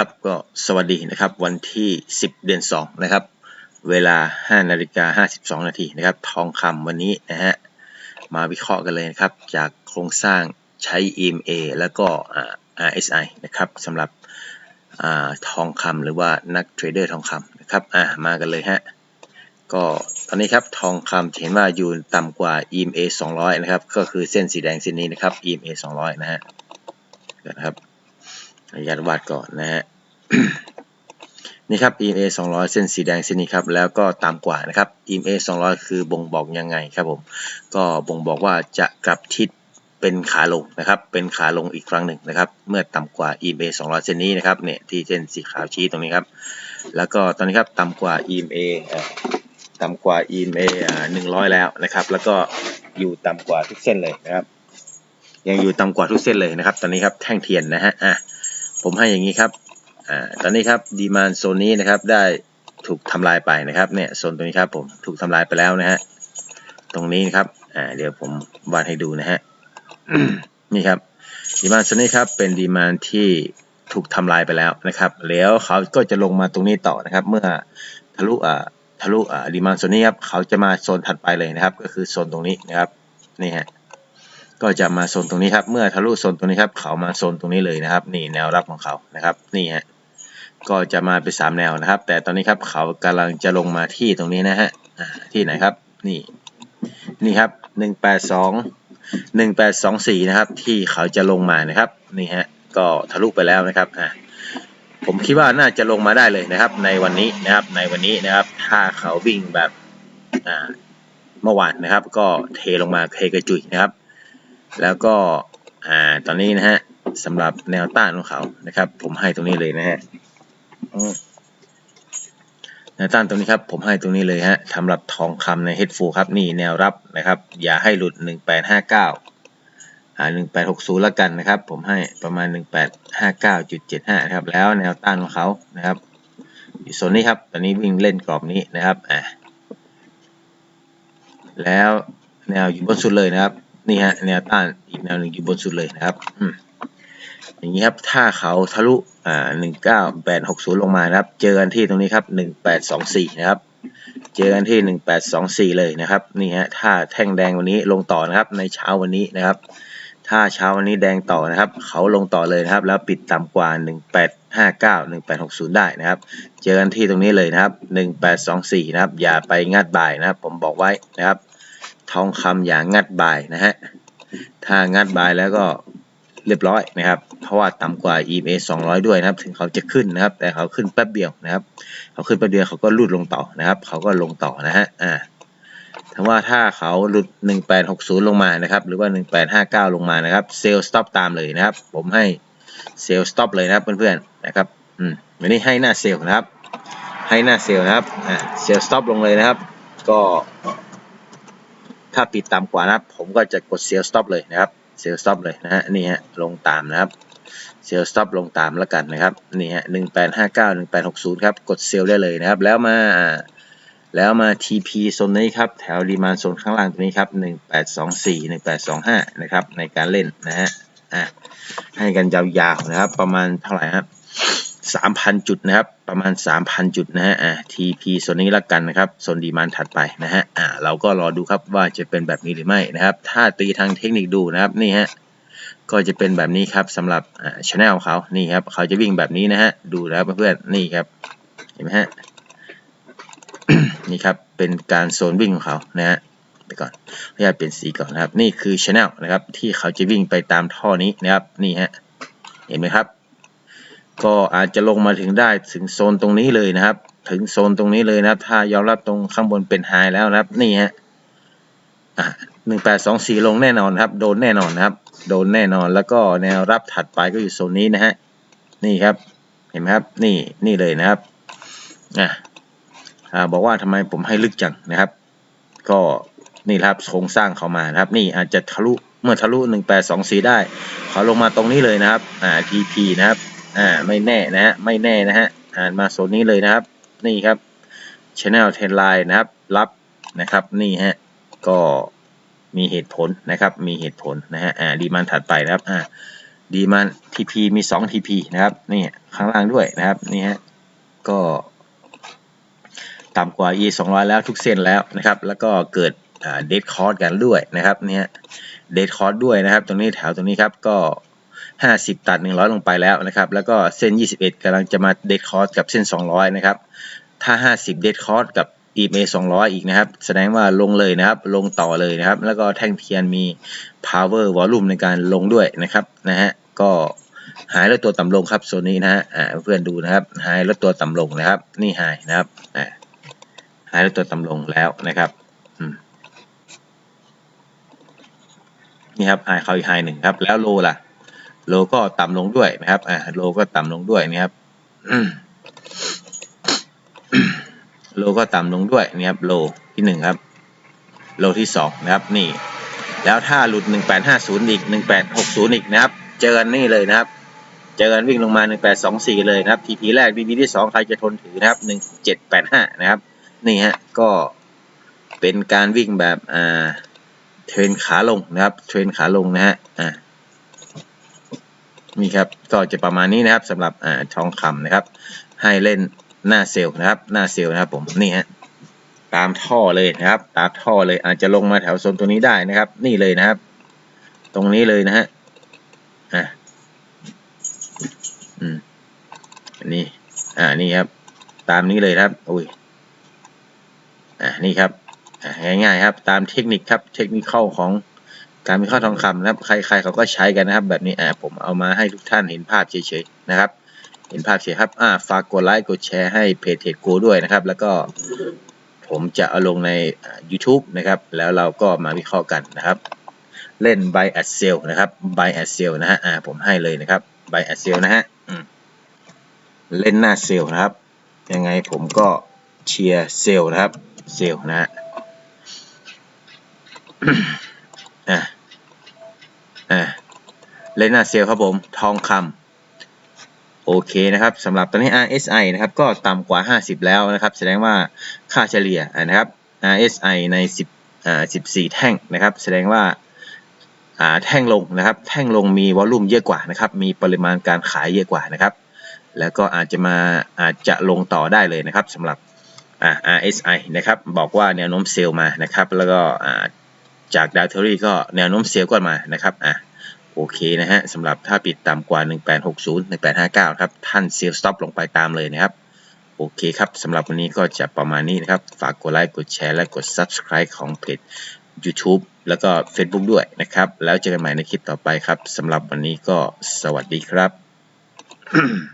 ครับก็สวัสดีนะครับวันที่ 10 เดือน 2 นะครับ เวลา 5 นาฬิกา 52 นาทีนะครับ ทองคำวันนี้นะฮะมาวิเคราะห์กันเลยนะครับ จากโครงสร้างใช้ EMA แล้วก็ RSI นะครับสำหรับอทองคำหรือว่านักเทรดเดอร์ทองคำนะครับอ่ามากันเลยฮะก็ตอนนี้ครับทองคำเห็นว่าอยู่ต่ำกว่า EMA 200 นะครับ ก็คือเส้นสีแดงเส้นนี้นะครับ EMA 200 นะฮะนะครับ อนุญาตวาดก่อนนะฮะนี่ครับ EMA 200 เส้นสีแดงเส้นนี้ครับ แล้วก็ต่ำกว่านะครับ EMA 200 คือบ่งบอกยังไงครับผม ก็บ่งบอกว่าจะกลับทิศเป็นขาลงนะครับ เป็นขาลงอีกครั้งหนึ่งนะครับ เมื่อต่ำกว่า EMA 200 เส้นนี้นะครับ เนี่ยที่เส้นสีขาวชี้ตรงนี้ครับ แล้วก็ตอนนี้ครับต่ำกว่า EMA อ่าต่ำกว่า EMA อ่า100 แล้วนะครับ แล้วก็อยู่ต่ำกว่าทุกเส้นเลยนะครับ ยังอยู่ต่ำกว่าทุกเส้นเลยนะครับ ตอนนี้ครับแท่งเทียนนะฮะ อะ ผมให้อย่างนี้ครับอ่าตอนนี้ครับดีมานโซนนี้นะครับได้ถูกทำลายไปนะครับเนี่ยโซนตรงนี้ครับผมถูกทำลายไปแล้วนะฮะตรงนี้นครับอ่าเดี๋ยวผมวาดให้ดูนะฮะนี่ครับดีมานโซนนี้ครับเป็นดีมานที่ถูกทำลายไปแล้วนะครับแล้วเขาก็จะลงมาตรงนี้ต่อนะครับ เมื่อทะลุอ่าทะลุอ่าดีมานโซนนี้ครับเขาจะมาโซนถัดไปเลยนะครับ ก็คือโซนตรงนี้นะครับนี่ฮะ ก็จะมาโซนตรงนี้ครับ เมื่อทะลุโซนตรงนี้ครับ เขามาโซนตรงนี้เลยนะครับ นี่แนวรับของเขานะครับ นี่ฮะ ก็จะมาเป็นสามแนวนะครับ แต่ตอนนี้ครับเขากำลังจะลงมาที่ตรงนี้นะฮะที่ไหนครับ นี่ นี่ครับหนึ่งแปดสองหนึ่งแปดสองสี่นะครับ ที่เขาจะลงมานะครับ นี่ฮะ ก็ทะลุไปแล้วนะครับ อ่าผมคิดว่าน่าจะลงมาได้เลยนะครับ ในวันนี้นะครับ ในวันนี้นะครับ ถ้าเขาวิ่งแบบอ่าเมื่อวานนะครับ ก็เทลงมาเทกระจุยนะครับ แล้วก็อ่าตอนนี้นะฮะสำหรับแนวต้านของเขานะครับ ผมให้ตรงนี้เลยนะฮะแนวต้านตรงนี้ครับผมให้ตรงนี้เลยฮะสำหรับทองคำใน h ฟูครับนี่แนวรับนะครับ อย่าให้หลุด 1859อ่า1860แล้วกันนะครับ ผมให้ประมาณ 1859.75นะครับแล้วแนวต้านของเขานะครับอยู่โซนนี้ครับตอนนี้วิ่งเล่นกรอบนี้นะครับอ่าแล้วแนวอยู่บนสุดเลยนะครับ นี่ฮะแนวต้านอีกแนวหนึ่งอยู่บนสุดเลยนะครับอืมอย่างนี้ครับถ้าเขาทะลุอ่าหนึ่งเก้าแปดหกศูนย์ลงมานะครับ เจอกันที่ตรงนี้ครับหนึ่งแปดสองสี่นะครับ เจอกันที่หนึ่งแปดสองสี่เลยนะครับนี่ฮะถ้าแท่งแดงวันนี้ลงต่อนะครับ ในเช้าวันนี้นะครับ ถ้าเช้าวันนี้แดงต่อนะครับ เขาลงต่อเลยนะครับ แล้วปิดต่ำกว่า1859 1860ได้นะครับ เจอกันที่ตรงนี้เลยนะครับ1824นะครับ อย่าไปงัดบ่ายนะครับ ผมบอกไว้นะครับ ทองคำอย่างงัดบายนะฮะ ถ้างัดบายแล้วก็เรียบร้อยนะครับ เพราะว่าต่ำกว่า EMA 200 ด้วยนะครับ ถึงเขาจะขึ้นนะครับ แต่เขาขึ้นแป๊บเดียวนะครับ เขาขึ้นแป๊บเดียวเขาก็ลุดลงต่อนะครับ เขาก็ลงต่อนะฮะ อ่าถ้าว่าถ้าเขาหลุด 1860 ลงมานะครับ หรือว่า 1859 ลงมานะครับ เซลล์สต็อปตามเลยนะครับ ผมให้เซลล์สต็อปเลยนะครับเพื่อนๆ นะครับ อืม วันนี้ให้หน้าเซลล์นะครับ ให้หน้าเซลล์นะครับ อ่า เซลล์สต็อปลงเลยนะครับ ก็ ถ้าปิดต่ำกว่านะผมก็จะกดเซลล์สต็อปเลยนะครับเซลล์สต็อปเลยนะฮะนี่ฮะลงตามนะครับเซลล์สต็อปลงตามแล้วกันนะครับนี่ฮะ1859 1860ครับกดเซลล์ได้เลยนะครับ แล้วมาแล้วมา TP โซนนี้ครับ แถวดีมานโซนข้างล่างตรงนี้ครับ 1824 1825 นะครับ ในการเล่นนะฮะอะให้กันยาวๆนะครับ ประมาณเท่าไหร่ครับ 3,000 จุดนะครับ ประมาณ 3,000 จุดนะฮะอะ TP โซนนี้ละกันนะครับโซนดีมานถัดไปนะฮะอะเราก็รอดูครับว่าจะเป็นแบบนี้หรือไม่นะครับ ถ้าตีทางเทคนิคดูนะครับนี่ฮะก็จะเป็นแบบนี้ครับสำหรับอ่าชแนลเขานี่ครับเขาจะวิ่งแบบนี้นะฮะดูแล้วเพื่อนๆนี่ครับเห็นไหมฮะนี่ครับเป็นการโซนวิ่งของเขานะฮะไปก่อนพยายามเปลี่ยนสีก่อนนะครับ นี่คือชแนลนะครับที่เขาจะวิ่งไปตามท่อนี้นะครับนี่ฮะเห็นไหมครับ ก็อาจจะลงมาถึงได้ถึงโซนตรงนี้เลยนะครับ ถึงโซนตรงนี้เลยนะครับ ถ้ายอมรับตรงข้างบนเป็นไฮแล้วนะครับ นี่ฮะอะหนึ่งแปดสองสี่ลงแน่นอนครับ โดนแน่นอนครับ โดนแน่นอนแล้วก็แนวรับถัดไปก็อยู่โซนนี้นะฮะนี่ครับ เห็นไหมครับนี่นี่เลยนะครับอะอ่าบอกว่าทำไมผมให้ลึกจังนะครับ ก็นี่ครับโครงสร้างเขามานะครับ นี่อาจจะทะลุเมื่อทะลุหนึ่งแปดสองสี่ได้เขาลงมาตรงนี้เลยนะครับอ่า TP นะครับ อ่าไม่แน่นะฮะไม่แน่นะฮะอ่านมาโซนนี้เลยนะครับ นี่ครับ Channel 10 Line นะครับ รับนะครับนี่ฮะก็มีเหตุผลนะครับ มีเหตุผลนะฮะอ่าดีมันถัดไปนะครับอ่าดีมัน TP มี2 TP นะครับนี่ข้างล่างด้วยนะครับนี่ฮะก็ต่ำกว่า E 200 แล้วทุกเส้นแล้วนะครับ แล้วก็เกิดเดดคอร์สกันด้วยนะครับเนี่ยเดดคอร์สด้วยนะครับ ตรงนี้แถวตรงนี้ครับก็ 50 ตัด 100 ลงไปแล้วนะครับ แล้วก็เส้น 21กำลังจะมาเดดคอร์สกับเส้น 200 นะครับ ถ้า 50 เดดคอร์สกับ EMA 200 อีกนะครับ แสดงว่าลงเลยนะครับ ลงต่อเลยนะครับ แล้วก็แท่งเทียนมี power volume ในการลงด้วยนะครับนะฮะ ก็หายแล้วตัวต่ำลงครับโซนนี้นะฮะเพื่อนดูนะครับ หายแล้วตัวต่ำลงนะครับ นี่หายนะครับหายแล้วตัวต่ำลงแล้วนะครับนี่ครับหายเขาอีกหายหนึ่งครับ แล้วโลล่ะ โลก็ต่ำลงด้วยนะครับ อ่า โลก็ต่ำลงด้วยนี่ครับโลก็ต่ำลงด้วยนี่ครับ โลที่หนึ่งครับ โลที่สองนะครับ นี่ แล้วถ้าหลุด 1850 อีก 1860 อีกนะครับ เจอกันนี่เลยนะครับ เจอกันวิ่งลงมา 1824 เลยนะครับ TP แรก BB ที่ 2 ใครจะทนถือนะครับ 1785 นะครับ นี่ฮะ ก็เป็นการวิ่งแบบ อ่า เทรนขาลงนะครับ เทรนขาลงนะฮะ อ่า นี่ครับก็จะประมาณนี้นะครับสำหรับอ่าทองคำนะครับ ให้เล่นหน้าเซลล์นะครับ หน้าเซลล์นะครับผมนี่ฮะตามท่อเลยนะครับ ตามท่อเลยอาจจะลงมาแถวโซนตัวนี้ได้นะครับ นี่เลยนะครับ ตรงนี้เลยนะฮะอะอืมนนี้อ่านี่ครับ ตามนี้เลยครับอุ้ยอ่านี่ครับอ่าง่ายๆครับ ตามเทคนิคครับเทคนิคเข้าของ การมีข้าทองคำนะครับ ใคร ๆเขาก็ใช้กันนะครับ แบบนี้อ่าผมเอามาให้ทุกท่านเห็นภาพเฉยๆนะครับ เห็นภาพเฉยครับอ่าฝากกดไลค์กดแชร์ให้เพจเทดโกด้วยนะครับ แล้วก็ผมจะเอาลงใน YouTube นะครับ แล้วเราก็มาวิเคราะห์กันนะครับ เล่น buy at sell นะครับ buy at sell นะฮะอ่าผมให้เลยนะครับ buy at sell นะฮะเล่นหน้าเซลนะครับ ยังไงผมก็เชียร์เซลนะครับ เซลนะฮะ อ่าอ่า เลนหน้าเซลครับผม ทองคำโอเคนะครับสำหรับตอนนี้ RSI นะครับก็ต่ำกว่า 50 แล้วนะครับ แสดงว่าค่าเฉลี่ยนะครับ RSI ใน 10อ่า14 แท่งนะครับ แสดงว่าอ่าแท่งลงนะครับ แท่งลงมีวอลลุ่มเยอะกว่านะครับ มีปริมาณการขายเยอะกว่านะครับ แล้วก็อาจจะมาอาจจะลงต่อได้เลยนะครับสำหรับอ่า RSI นะครับ บอกว่าแนวโน้มเซลล์มานะครับ แล้วก็อ่าจากดาวเทอรี่ก็แนวโน้มเซลล์ก็มานะครับอ่า โอเคนะฮะสำหรับถ้าปิดต่ำกว่า 1860 1859 ครับ ท่านเซลล์สต็อปลงไปตามเลยนะครับ โอเคครับสำหรับวันนี้ก็จะประมาณนี้นะครับ ฝากกดไลค์กดแชร์และกด Subscribe ของเพจ YouTube แล้วก็ Facebook ด้วยนะครับ แล้วเจอกันใหม่ในคลิปต่อไปครับสำหรับวันนี้ก็สวัสดีครับ